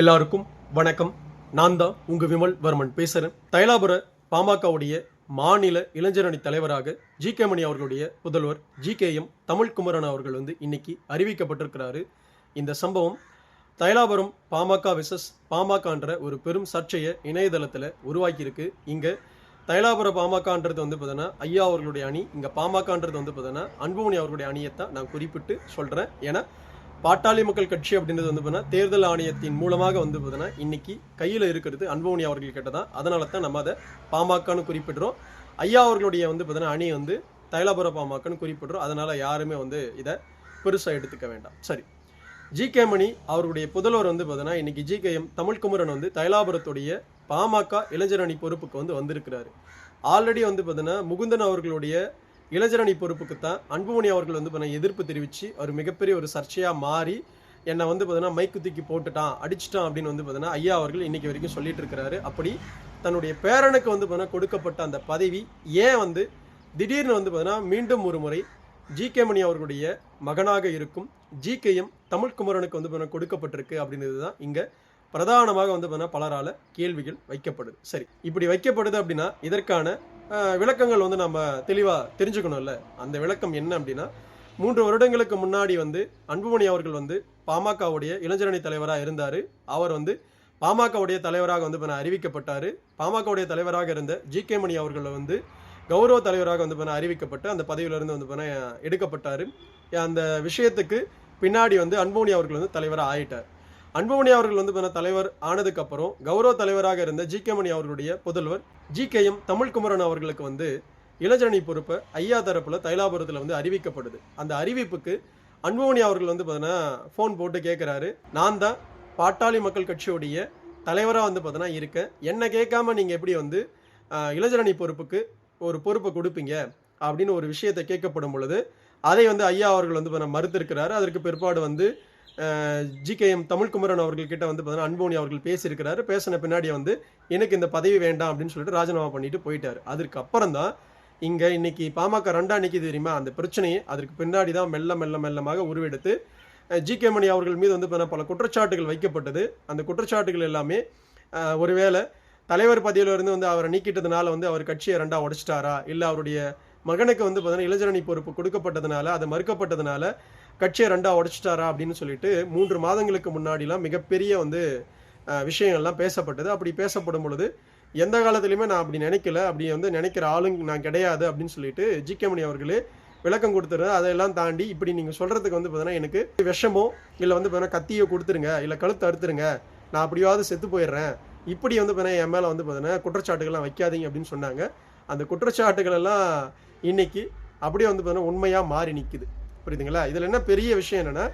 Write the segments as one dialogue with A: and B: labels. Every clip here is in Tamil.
A: எல்லாருக்கும் வணக்கம். நான் தான் உங்க விமல் வர்மன் பேசுறேன். தைலாபுர பாமகவுடைய மாநில இளைஞரணி தலைவராக ஜி கே மணி அவர்களுடைய புதல்வர் ஜி கே எம் தமிழ்குமரன் அவர்கள் வந்து இன்னைக்கு அறிவிக்கப்பட்டிருக்கிறாரு. இந்த சம்பவம் தைலாபுரம் பாமக விசஸ் பாமகன்ற ஒரு பெரும் சர்ச்சையை இணையதளத்தில் உருவாக்கியிருக்கு. இங்கே தைலாபுர பாமகன்றது வந்து பார்த்தீங்கன்னா ஐயா அவர்களுடைய அணி இங்கே பாமகன்றது வந்து பார்த்தீங்கன்னா அன்புமணி அவர்களுடைய அணியைத்தான் நான் குறிப்பிட்டு சொல்கிறேன் ஏன்னா பாட்டாளி மக்கள் கட்சி அப்படின்றது வந்து பார்த்தீங்கன்னா தேர்தல் ஆணையத்தின் மூலமாக வந்து பார்த்தீங்கன்னா இன்னைக்கு கையில் இருக்கிறது அன்புமணி அவர்கள் கிட்ட தான் அதனால தான் நம்ம அதை பாமகன்னு குறிப்பிடுறோம். ஐயா அவர்களுடைய வந்து பார்த்தீங்கன்னா அணி வந்து தைலாபுர பாமகன்னு குறிப்பிடுறோம். அதனால் யாருமே வந்து இதை பெருசாக எடுத்துக்க வேண்டாம். சரி. ஜி கே மணி அவருடைய புதல்வர் வந்து பார்த்தீங்கன்னா இன்னைக்கு ஜி கே எம் தமிழ்குமரன் வந்து தைலாபுரத்துடைய பாமக இளைஞர் அணி பொறுப்புக்கு வந்து வந்திருக்கிறாரு. ஆல்ரெடி வந்து பார்த்தீங்கன்னா முகுந்தன் அவர்களுடைய இளைஞர் பொறுப்புக்கு தான் அன்புமணி அவர்கள் வந்து பார்த்தீங்கன்னா எதிர்ப்பு தெரிவித்து அவர் மிகப்பெரிய ஒரு சர்ச்சையாக மாறி என்னை வந்து பார்த்தீங்கன்னா மைக்கு தூக்கி போட்டுட்டான் அடிச்சிட்டான் அப்படின்னு வந்து பார்த்தீங்கன்னா ஐயா அவர்கள் இன்னைக்கு வரைக்கும் சொல்லிட்டு இருக்கிறாரு. அப்படி தன்னுடைய பேரனுக்கு வந்து பார்த்தீங்கன்னா கொடுக்கப்பட்ட அந்த பதவி ஏன் வந்து திடீர்னு வந்து பார்த்தீங்கன்னா மீண்டும் ஒரு முறை ஜி கே மணி அவர்களுடைய மகனாக இருக்கும் ஜி கேஎம் தமிழ்குமரனுக்கு வந்து பார்த்தீங்கன்னா கொடுக்கப்பட்டிருக்கு அப்படின்றது தான் இங்கே பிரதானமாக வந்து பார்த்தீங்கன்னா பலரால கேள்விகள் வைக்கப்படுது. சரி இப்படி வைக்கப்படுது அப்படின்னா இதற்கான விளக்கங்கள் வந்து நம்ம தெளிவாக தெரிஞ்சுக்கணும்ல. அந்த விளக்கம் என்ன அப்படின்னா மூன்று வருடங்களுக்கு முன்னாடி வந்து அன்புமணி அவர்கள் வந்து பாமகவுடைய இளைஞரணி தலைவராக இருந்தார். அவர் வந்து பாமகவுடைய தலைவராக வந்து இப்போ அறிவிக்கப்பட்டார். பாமகவுடைய தலைவராக இருந்த ஜி கே மணி அவர்களை வந்து கௌரவ தலைவராக வந்து பண்ண அறிவிக்கப்பட்டு அந்த பதவியிலிருந்து வந்து பண்ண எடுக்கப்பட்டார். அந்த விஷயத்துக்கு பின்னாடி வந்து அன்புமணி அவர்கள் வந்து தலைவராக ஆயிட்டார். அன்புமணி அவர்கள் வந்து பண்ண தலைவர் ஆனதுக்கப்புறம் கௌரவ தலைவராக இருந்த ஜி கே மணி அவர்களுடைய புதல்வர் ஜி கே எம் தமிழ்குமரன் அவர்களுக்கு வந்து இளைஞரணி பொறுப்பை ஐயா தரப்பில் தைலாபுரத்தில் வந்து அறிவிக்கப்படுது. அந்த அறிவிப்புக்கு அன்புமணி அவர்கள் வந்து பார்த்தீங்கன்னா ஃபோன் போட்டு கேட்குறாரு நான் தான் பாட்டாளி மக்கள் கட்சியுடைய தலைவராக வந்து பார்த்தீங்கன்னா இருக்கேன். என்னை கேட்காம நீங்கள் எப்படி வந்து இளஜரணி இளைஞரணி பொறுப்புக்கு ஒரு பொறுப்பை கொடுப்பீங்க? அப்படின்னு ஒரு விஷயத்தை கேட்கப்படும் பொழுது அதை வந்து ஐயா அவர்கள் வந்து மறுத்திருக்கிறாரு. அதற்கு பிற்பாடு வந்து ஜி கே எம் தமிழ்குமரன் அவர்கள் கிட்ட வந்து பார்த்தீங்கன்னா அன்போனி அவர்கள் பேசியிருக்கிறாரு. பேசின பின்னாடி வந்து எனக்கு இந்த பதவி வேண்டாம் அப்படின்னு சொல்லிட்டு ராஜினாமா பண்ணிட்டு போயிட்டாரு. அதற்கு அப்புறம் தான் இங்க இன்னைக்கு பாமக ரெண்டா நிற்கிது தெரியுமா? அந்த பிரச்சனையை அதற்கு பின்னாடி தான் மெல்ல மெல்ல மெல்லமாக உருவெடுத்து ஜி கே மணி அவர்கள் மீது வந்து பல குற்றச்சாட்டுகள் வைக்கப்பட்டது. அந்த குற்றச்சாட்டுகள் எல்லாமே ஒருவேளை தலைவர் பதவியிலிருந்து வந்து அவரை நீக்கிட்டதுனால வந்து அவர் கட்சியை ரெண்டா உடைச்சிட்டாரா? இல்லை அவருடைய மகனுக்கு வந்து பார்த்தீங்கன்னா இளைஞரணி பொறுப்பு கொடுக்கப்பட்டதுனால அது மறுக்கப்பட்டதுனால கட்சியை ரெண்டாக உடைச்சிட்டாரா அப்படின்னு சொல்லிட்டு மூன்று மாதங்களுக்கு முன்னாடிலாம் மிகப்பெரிய வந்து விஷயங்கள்லாம் பேசப்பட்டது. அப்படி பேசப்படும் பொழுது எந்த காலத்துலையுமே நான் அப்படி நினைக்கல. அப்படி வந்து நினைக்கிற ஆளுங்க நான் கிடையாது அப்படின்னு சொல்லிட்டு ஜி கே மணி அவர்களே விளக்கம் கொடுத்துரு அதெல்லாம் தாண்டி இப்படி நீங்கள் சொல்கிறதுக்கு வந்து பார்த்தீங்கன்னா எனக்கு விஷமோ இல்லை வந்து பார்த்தீங்கன்னா கத்தியோ கொடுத்துருங்க இல்லை கழுத்து அறுத்துருங்க நான் அப்படியாவது செத்து போயிடுறேன். இப்படி வந்து பார்த்தீங்கன்னா என் மேலே வந்து பார்த்தீங்கன்னா குற்றச்சாட்டுகள்லாம் வைக்காதீங்க அப்படின்னு சொன்னாங்க. அந்த குற்றச்சாட்டுகள் எல்லாம் இன்னைக்கு அப்படியே வந்து பார்த்தீங்கன்னா உண்மையாக மாறி நிற்குது புரியுதுங்களா? இதில் என்ன பெரிய விஷயம் என்னென்னா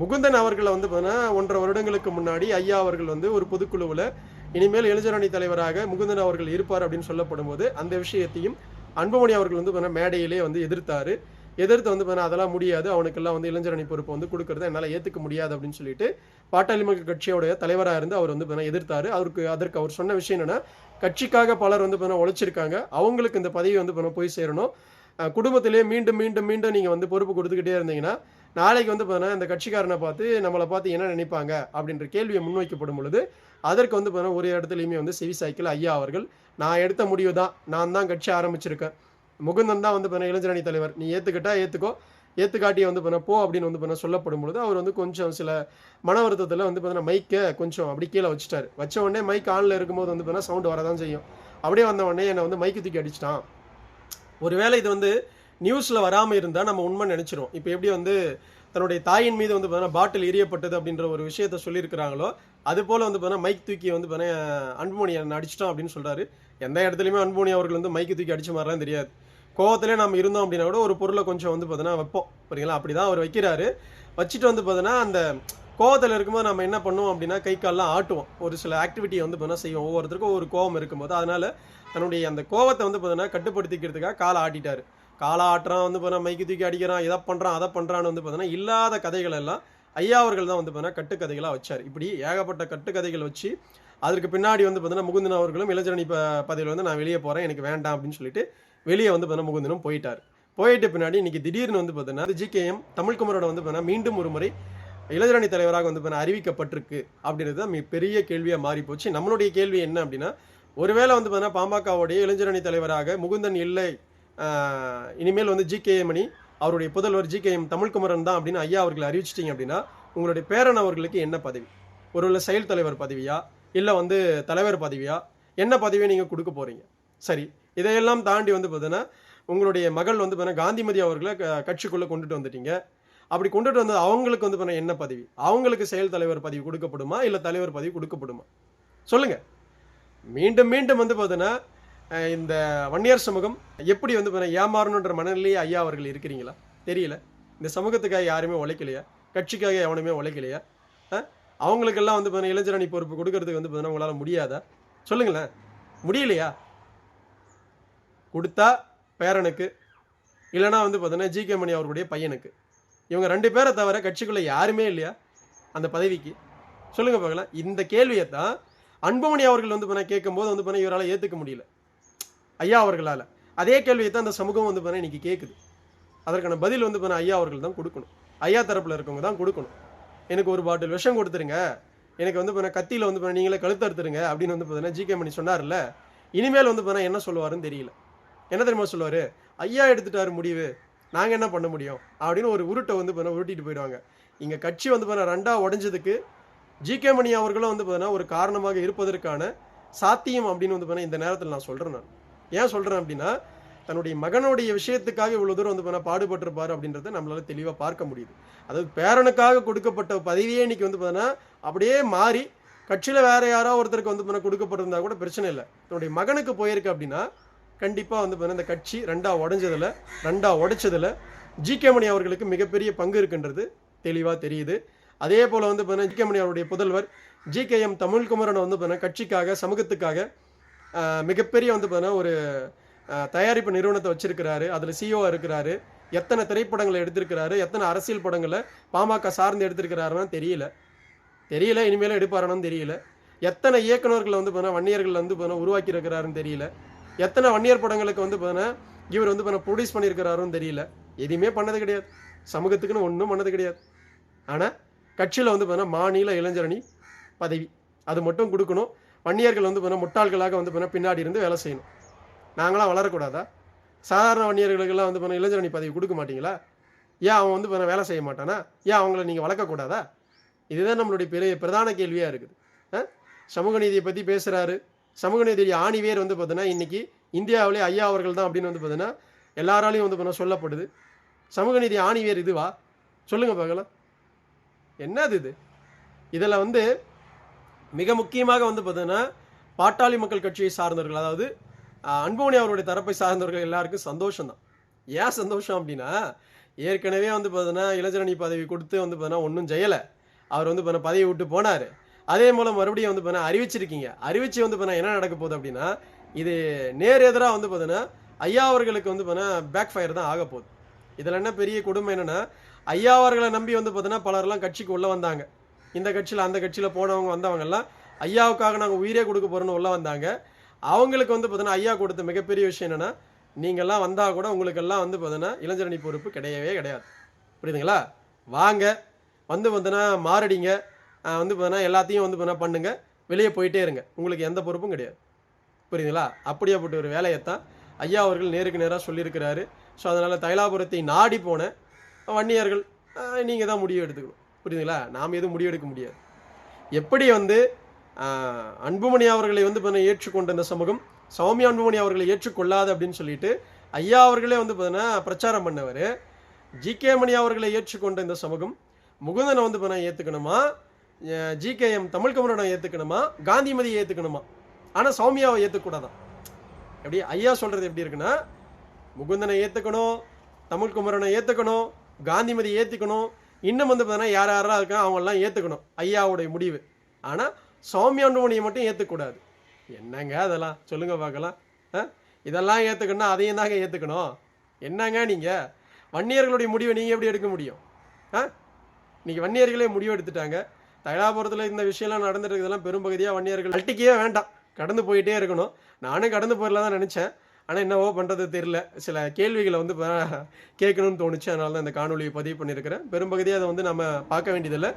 A: முகுந்தன் அவர்களை வந்து பார்த்தீங்கன்னா ஒன்றரை வருடங்களுக்கு முன்னாடி ஐயா அவர்கள் வந்து ஒரு பொதுக்குழுவில் இனிமேல் இளைஞரணி தலைவராக முகுந்தன் அவர்கள் இருப்பார் அப்படின்னு சொல்லப்படும் போது அந்த விஷயத்தையும் அன்புமணி அவர்கள் வந்து பார்த்தீங்கன்னா மேடையிலே வந்து எதிர்த்தார். எதிர்த்து வந்து பார்த்தீங்கன்னா அதெல்லாம் முடியாது. அவனுக்கெல்லாம் வந்து இளைஞரணி பொறுப்பு வந்து கொடுக்கறத என்னால் ஏற்றுக்க முடியாது அப்படின்னு சொல்லிட்டு பாட்டாளி மக்கள் கட்சியோடைய தலைவராக இருந்து அவர் வந்து பார்த்தீங்கன்னா எதிர்த்தார். அவருக்கு அதற்கு அவர் சொன்ன விஷயம் என்னென்னா கட்சிக்காக பலர் வந்து பார்த்தீங்கன்னா உழைச்சிருக்காங்க. அவங்களுக்கு இந்த பதவி வந்து பார்த்தீங்கன்னா போய் சேரணும். குடும்பத்திலே மீண்டும் மீண்டும் மீண்டும் நீங்கள் வந்து பொறுப்பு கொடுத்துக்கிட்டே இருந்தீங்கன்னா நாளைக்கு வந்து பார்த்தீங்கன்னா இந்த கட்சிக்காரனை பார்த்து நம்மளை பார்த்து என்ன நினைப்பாங்க அப்படின்ற கேள்வியை முன்வைக்கப்படும் பொழுது அதற்கு வந்து பார்த்தீங்கன்னா ஒரு இடத்துலையுமே வந்து செவி சாய்க்கிள் ஐயா அவர்கள் நான் எடுத்த முடிவு தான் நான் தான் கட்சி ஆரம்பிச்சிருக்கேன். முகுந்தன் தான் வந்து பார்த்தீங்கன்னா இளைஞரணி தலைவர். நீ ஏற்றுக்கிட்டா ஏற்றுக்கோ ஏற்றுக்காட்டியை வந்து பண்ண போ அப்படின்னு வந்து பண்ண சொல்லப்படும் பொழுது அவர் வந்து கொஞ்சம் சில மன வருத்தத்தில் வந்து பார்த்தீங்கன்னா மைக்கை கொஞ்சம் அப்படி கீழே வச்சுட்டாரு. வச்ச உடனே மைக் ஆனில் இருக்கும்போது வந்து பார்த்தீங்கன்னா சவுண்டு வரதான் செய்யும். அப்படியே வந்த உடனே என்னை வந்து மைக்கு தூக்கி அடிச்சிட்டான். ஒருவேளை இது வந்து நியூஸில் வராமல் இருந்தால் நம்ம உண்மை நினச்சிரும் இப்போ எப்படி வந்து தன்னுடைய தாயின் மீது வந்து பார்த்தீங்கன்னா பாட்டில் எரியப்பட்டது அப்படின்ற ஒரு விஷயத்த சொல்லியிருக்கிறாங்களோ அது போல் வந்து பார்த்தீங்கன்னா மைக் தூக்கி வந்து பார்த்தீங்கன்னா அன்புமணி அடிச்சிட்டோம் அப்படின்னு சொல்கிறாரு எந்த இடத்துலையுமே அன்புமணி அவர்கள் வந்து மைக்கு தூக்கி அடிச்ச மாதிரிலாம் தெரியாது. கோவத்திலே நம்ம இருந்தோம் அப்படின்னா கூட ஒரு பொருளை கொஞ்சம் வந்து பார்த்தீங்கன்னா வைப்போம். புரியுங்களா அப்படி தான் அவர் வைக்கிறாரு. வச்சுட்டு வந்து பார்த்தீங்கன்னா அந்த கோவத்தில் இருக்கும்போது நம்ம என்ன பண்ணுவோம் அப்படின்னா கை கால்லாம் ஆட்டுவோம். ஒரு சில ஆக்டிவிட்டியை வந்து பார்த்தீங்கன்னா செய்வோம். ஒவ்வொருத்தருக்கும் ஒரு கோவம் இருக்கும்போது. அதனால் தன்னுடைய அந்த கோவத்தை வந்து பார்த்தீங்கன்னா கட்டுப்படுத்திக்கிறதுக்காக காலை ஆட்டிட்டார். காலை ஆட்டுறான் வந்து பார்த்தீங்கன்னா மைக்கு தூக்கி அடிக்கிறான் இதை பண்ணுறான் அதை பண்ணுறான்னு வந்து பார்த்தீங்கன்னா இல்லாத கதைகள் எல்லாம் ஐயா அவர்கள் தான் வந்து பார்த்தீங்கன்னா கட்டுக்கதைகளாக வச்சார். இப்படி ஏகப்பட்ட கட்டுக்கதைகள் வச்சு அதற்கு பின்னாடி வந்து பார்த்தீங்கன்னா முகுந்தன் அவர்களும் இளைஞரணி ப பதவியில் வந்து நான் வெளியே போகிறேன் எனக்கு வேண்டாம் அப்படின்னு சொல்லிட்டு வெளியே வந்து பார்த்தீங்கன்னா முகுந்தனும் போயிட்டார். போயிட்ட பின்னாடி இன்னைக்கு திடீர்னு வந்து பார்த்தீங்கன்னா ஜிகேஎம் தமிழ்குமரோட வந்து பார்த்தீங்கன்னா மீண்டும் ஒரு முறை இளைஞரணி தலைவராக வந்து பார்த்தீங்கன்னா அறிவிக்கப்பட்டிருக்கு அப்படின்றது தான் மிக பெரிய கேள்வியாக மாறி போச்சு நம்மளுடைய கேள்வி என்ன அப்படின்னா ஒருவேளை வந்து பார்த்தீங்கன்னா பாமகவுடைய இளைஞரணி தலைவராக முகுந்தன் இல்லை இனிமேல் வந்து ஜி மணி அவருடைய புதல்வர் ஜி கே எம் தமிழ்குமரன் தான் அப்படின்னு ஐயா அவர்களை அறிவிச்சிட்டிங்க அப்படின்னா உங்களுடைய பேரன் அவர்களுக்கு என்ன பதவி? ஒருவேளை செயல் தலைவர் பதவியா? இல்லை வந்து தலைவர் பதவியா? என்ன பதவியை நீங்கள் கொடுக்க போகிறீங்க சரி இதையெல்லாம் தாண்டி வந்து பார்த்தீங்கன்னா உங்களுடைய மகள் வந்து பார்த்தீங்கன்னா காந்திமதி அவர்களை க- கட்சிக்குள்ளே கொண்டுட்டு வந்துட்டீங்க. அப்படி கொண்டுட்டு வந்து அவங்களுக்கு வந்து பார்த்தீங்கன்னா என்ன பதவி? அவங்களுக்கு செயல் தலைவர் பதவி கொடுக்கப்படுமா? இல்லை தலைவர் பதவி கொடுக்கப்படுமா? சொல்லுங்கள் மீண்டும் மீண்டும் வந்து பார்த்தீங்கன்னா இந்த வன்னியர் சமூகம் எப்படி வந்து பார்த்தீங்கன்னா ஏமாறணுன்ற மனநிலையே ஐயா அவர்கள் இருக்கிறீங்களா? தெரியல. இந்த சமூகத்துக்காக யாருமே உழைக்கலையா? கட்சிக்காக எவனுமே உழைக்கலையா? அவங்களுக்கெல்லாம் வந்து பார்த்தீங்கன்னா இளைஞரணி பொறுப்பு கொடுக்கறதுக்கு வந்து பார்த்தீங்கன்னா உங்களால் முடியாதா? சொல்லுங்களேன். முடியலையா? கொடுத்தா பேரனுக்கு இல்லைனா வந்து பார்த்தீங்கன்னா ஜி கே மணி அவர்களுடைய பையனுக்கு. இவங்க ரெண்டு பேரை தவிர கட்சிக்குள்ளே யாருமே இல்லையா? அந்த பதவிக்கு. சொல்லுங்கள் பார்க்கலாம். இந்த கேள்வியை தான் அன்புமணி அவர்கள் வந்து பண்ண கேட்கும்போது வந்து பண்ண இவரால் ஏற்றுக்க முடியல ஐயா அவர்களால் அதே கேள்வியை தான் அந்த சமூகம் வந்து பண்ண இன்னைக்கு கேட்குது அதற்கான பதில் வந்து பண்ண ஐயா அவர்கள் தான் கொடுக்கணும் ஐயா தரப்பில் இருக்கவங்க தான் கொடுக்கணும் எனக்கு ஒரு பாட்டில் விஷம் கொடுத்துருங்க எனக்கு வந்து பண்ண கத்தியில் வந்து பண்ண நீங்களே கழுத்தறுத்துருங்க அப்படின்னு வந்து பார்த்தீங்கன்னா ஜிகே மணி சொன்னார்ல இனிமேல் வந்து பண்ண என்ன சொல்லுவாருன்னு தெரியல என்ன தெரியுமா சொல்லுவார் ஐயா எடுத்துட்டாரு முடிவு நாங்கள் என்ன பண்ண முடியும் அப்படின்னு ஒரு உருட்டை வந்து பண்ண உருட்டிட்டு போயிடுவாங்க இங்கே கட்சி வந்து பண்ண ரெண்டாக உடஞ்சதுக்கு ஜி கே மணி அவர்களும் வந்து பார்த்தீங்கன்னா ஒரு காரணமாக இருப்பதற்கான சாத்தியம் அப்படின்னு வந்து பார்த்தீங்கன்னா இந்த நேரத்தில் நான் சொல்கிறேன் நான். ஏன் சொல்கிறேன் அப்படின்னா தன்னுடைய மகனுடைய விஷயத்துக்காக இவ்வளோ தூரம் வந்து பண்ண பாடுபட்டிருப்பார் அப்படின்றத நம்மளால தெளிவாக பார்க்க முடியுது. அதாவது பேரனுக்காக கொடுக்கப்பட்ட பதவியே இன்னைக்கு வந்து பார்த்தீங்கன்னா அப்படியே மாறி கட்சியில் வேற யாரோ ஒருத்தருக்கு வந்து பண்ண கொடுக்கப்பட்டிருந்தா கூட பிரச்சனை இல்லை. தன்னுடைய மகனுக்கு போயிருக்கு அப்படின்னா கண்டிப்பாக வந்து பார்த்தீங்கன்னா இந்த கட்சி ரெண்டாக உடஞ்சதில் ரெண்டாக உடைச்சதில் ஜி கே மணி அவர்களுக்கு மிகப்பெரிய பங்கு இருக்குன்றது தெளிவாக தெரியுது. அதே போல் வந்து பார்த்தீங்கன்னா ஜி அவருடைய புதல்வர் ஜி கே எம் தமிழ்குமரனை வந்து பார்த்தீங்கன்னா கட்சிக்காக சமூகத்துக்காக மிகப்பெரிய வந்து பார்த்தீங்கன்னா ஒரு தயாரிப்பு நிறுவனத்தை வச்சிருக்கிறாரு. அதில் சிஓ இருக்கிறாரு. எத்தனை திரைப்படங்களை எடுத்திருக்கிறாரு? எத்தனை அரசியல் படங்களை பாமக சார்ந்து எடுத்திருக்கிறாருன்னு தெரியல. தெரியல இனிமேலும் எடுப்பாரானு தெரியல. எத்தனை இயக்குனர்களை வந்து பார்த்தீங்கன்னா வன்னியர்கள் வந்து பார்த்தீங்கன்னா உருவாக்கி இருக்கிறாருன்னு தெரியல. எத்தனை வன்னியர் படங்களுக்கு வந்து பார்த்தீங்கன்னா இவர் வந்து பார்த்தீங்கன்னா ப்ரொடியூஸ் பண்ணியிருக்கிறாருன்னு தெரியல. எதுவுமே பண்ணது கிடையாது. சமூகத்துக்குன்னு ஒன்றும் பண்ணது கிடையாது. ஆனால் கட்சியில் வந்து பார்த்தீங்கன்னா மாநில இளைஞரணி பதவி. அது மட்டும் கொடுக்கணும். வன்னியர்கள் வந்து பார்த்தீங்கன்னா முட்டாள்களாக வந்து பார்த்தீங்கன்னா பின்னாடி இருந்து வேலை செய்யணும். நாங்களாம் வளரக்கூடாதா? சாதாரண வன்னியர்களுக்கெல்லாம் வந்து பார்த்தீங்கன்னா இளைஞரணி பதவி கொடுக்க மாட்டீங்களா? ஏன் அவன் வந்து பார்த்தீங்கன்னா வேலை செய்ய மாட்டானா? ஏன் அவங்கள நீங்கள் வளர்க்கக்கூடாதா? இதுதான் நம்மளுடைய பெரிய பிரதான கேள்வியாக இருக்குது. ஆ? சமூக நீதியை பற்றி பேசுகிறாரு சமூக நீதியுடைய ஆணிவேர் வந்து பார்த்தீங்கன்னா இன்றைக்கி இந்தியாவிலே ஐயா அவர்கள் தான் அப்படின்னு வந்து பார்த்தீங்கன்னா எல்லாராலையும் வந்து பார்த்தீங்கன்னா சொல்லப்படுது. சமூக நீதி ஆணிவேர் இதுவா? சொல்லுங்கள் பார்க்கலாம் என்னது இது? இதில் வந்து மிக முக்கியமாக வந்து பார்த்தீங்கன்னா பாட்டாளி மக்கள் கட்சியை சார்ந்தவர்கள் அதாவது அன்புமணி அவருடைய தரப்பை சார்ந்தவர்கள் எல்லாருக்கும் சந்தோஷம் தான் ஏன் சந்தோஷம் அப்படின்னா ஏற்கனவே வந்து பார்த்தீங்கன்னா இளைஞரணி பதவி கொடுத்து வந்து பார்த்தீங்கன்னா ஒன்றும் செய்யலை. அவர் வந்து பார்த்தீங்கன்னா பதவி விட்டு போனார். அதே மூலம் மறுபடியும் வந்து பார்த்தீங்கன்னா அறிவிச்சிருக்கீங்க. அறிவிச்சு வந்து பார்த்தீங்கன்னா என்ன நடக்க போகுது அப்படின்னா இது நேர் எதிராக வந்து பார்த்தீங்கன்னா ஐயா அவர்களுக்கு வந்து பார்த்தீங்கன்னா பேக் ஃபயர் தான் ஆக போகுது. இதில் என்ன பெரிய கொடுமை என்னென்னா ஐயா அவர்களை நம்பி வந்து பார்த்தீங்கன்னா பலரெல்லாம் கட்சிக்கு உள்ளே வந்தாங்க. இந்த கட்சியில் அந்த கட்சியில் போனவங்க வந்தவங்கெல்லாம் ஐயாவுக்காக நாங்கள் உயிரே கொடுக்க போகிறோன்னு உள்ளே வந்தாங்க. அவங்களுக்கு வந்து பார்த்தீங்கன்னா ஐயா கொடுத்த மிகப்பெரிய விஷயம் என்னென்னா நீங்கள்லாம் வந்தால் கூட உங்களுக்கெல்லாம் வந்து பார்த்தீங்கன்னா இளைஞரணி பொறுப்பு கிடையவே கிடையாது. புரியுதுங்களா? வாங்க வந்து பார்த்தீங்கன்னா மாரடிங்க வந்து பார்த்தீங்கன்னா எல்லாத்தையும் வந்து பார்த்தீங்கன்னா பண்ணுங்கள் வெளியே போயிட்டே இருங்க. உங்களுக்கு எந்த பொறுப்பும் கிடையாது. புரியுதுங்களா? அப்படியாப்பட்ட ஒரு வேலையைத்தான் ஐயா அவர்கள் நேருக்கு நேராக சொல்லியிருக்கிறாரு. ஸோ அதனால் தைலாபுரத்தை நாடி போன வன்னியர்கள் நீங்கள் தான் முடிவு எடுத்துக்கணும். புரியுதுங்களா? நாம் எதுவும் முடிவெடுக்க முடியாது. எப்படி வந்து அன்புமணி அவர்களை வந்து பார்த்தீங்கன்னா ஏற்றுக்கொண்ட இந்த சமூகம் சௌமியா அன்புமணி அவர்களை ஏற்றுக்கொள்ளாது அப்படின்னு சொல்லிட்டு ஐயா அவர்களே வந்து பார்த்தீங்கன்னா பிரச்சாரம் பண்ணவர். ஜி கே மணி அவர்களை ஏற்றுக்கொண்ட இந்த சமூகம் முகுந்தனை வந்து பார்த்தீங்கன்னா ஏற்றுக்கணுமா ஜி கே எம் தமிழ்கமரனை ஏற்றுக்கணுமா காந்திமதியை ஏற்றுக்கணுமா ஆனால் சௌமியாவை ஏற்றுக்கூடாதான் எப்படி ஐயா சொல்கிறது எப்படி இருக்குன்னா முகுந்தனை ஏற்றுக்கணும் தமிழ்குமரனை ஏற்றுக்கணும் காந்திமதி ஏற்றுக்கணும் இன்னும் வந்து பார்த்தீங்கன்னா யார் யாரெல்லாம் இருக்கா அவங்கெல்லாம் ஏற்றுக்கணும் ஐயாவுடைய முடிவு. ஆனால் சௌமியாண்டுமணியை மட்டும் ஏற்றுக்கூடாது என்னங்க அதெல்லாம்? சொல்லுங்கள் பார்க்கலாம். ஆ? இதெல்லாம் ஏற்றுக்கணும்னா அதையும் தாங்க ஏற்றுக்கணும் என்னங்க நீங்கள் வன்னியர்களுடைய முடிவை நீங்கள் எப்படி எடுக்க முடியும்? ஆ? இன்றைக்கி வன்னியர்களே முடிவு எடுத்துட்டாங்க. தைலாபுரத்தில் இந்த விஷயம்லாம் நடந்துட்டு இருக்கிறதெல்லாம் பெரும்பகுதியாக வன்னியர்கள் அட்டிக்கே வேண்டாம். கடந்து போயிட்டே இருக்கணும். நானும் கடந்து போயிடலாம் தான் நினச்சேன். ஆனால் என்னவோ பண்ணுறது தெரியல. சில கேள்விகளை வந்து ப- கேட்கணும்னு தோணுச்சு. அதனால தான் இந்த காணொலியை பதிவு பண்ணியிருக்கிறேன். பெரும்பகுதியாக அதை வந்து நம்ம பார்க்க வேண்டியதில்லை.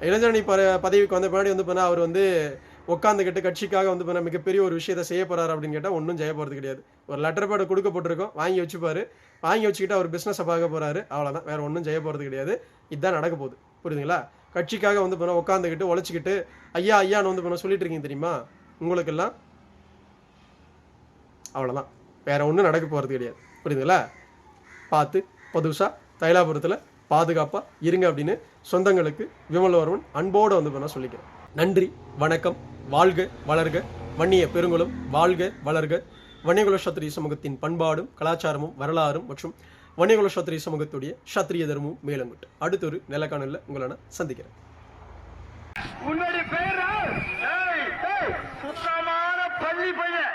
A: இளைஞரணி ப பதவிக்கு வந்த பின்னாடி வந்து பண்ணால் அவர் வந்து உட்காந்துக்கிட்டு கட்சிக்காக வந்து பண்ண மிகப்பெரிய ஒரு விஷயத்தை செய்ய போறாரு அப்படின்னு கேட்டால் ஒன்றும் செய்ய போகிறது கிடையாது. ஒரு லெட்டர் பேடு கொடுக்கப்பட்டிருக்கோம். வாங்கி வச்சுப்பாரு. வாங்கி வச்சுக்கிட்டு அவர் பிஸ்னஸை பார்க்க போறாரு. அவ்வளோதான் வேற ஒன்றும் செய்ய போகிறது கிடையாது. இதுதான் நடக்க போகுது. புரியுதுங்களா? கட்சிக்காக வந்து பண்ண உட்காந்துக்கிட்டு உழைச்சிக்கிட்டு ஐயா ஐயான்னு வந்து பண்ண சொல்லிட்டு இருக்கீங்க தெரியுமா? உங்களுக்கெல்லாம்? அவ்வளோதான் வேறு ஒன்றும் நடக்க போகிறது கிடையாது. புரியுதுங்களா? பார்த்து புதுசாக தைலாபுரத்தில் பாதுகாப்பாக இருங்க அப்படின்னு சொந்தங்களுக்கு விமலவர்மன் அன்போடு வந்து பண்ண சொல்லிக்கிறேன். நன்றி வணக்கம் வாழ்க வளர்க வன்னிய பெருங்குளம் வாழ்க வளர்க. வன்னியகுல சத்திரிய சமூகத்தின் பண்பாடும் கலாச்சாரமும் வரலாறும் மற்றும் வன்னியகுல சத்திரிய சமூகத்துடைய சத்திரிய தர்மமும் மேலங்குட்டு அடுத்த ஒரு நிலக்காணலில் உங்களை நான் சந்திக்கிறேன்.
B: சுத்தமான பள்ளி பையன்.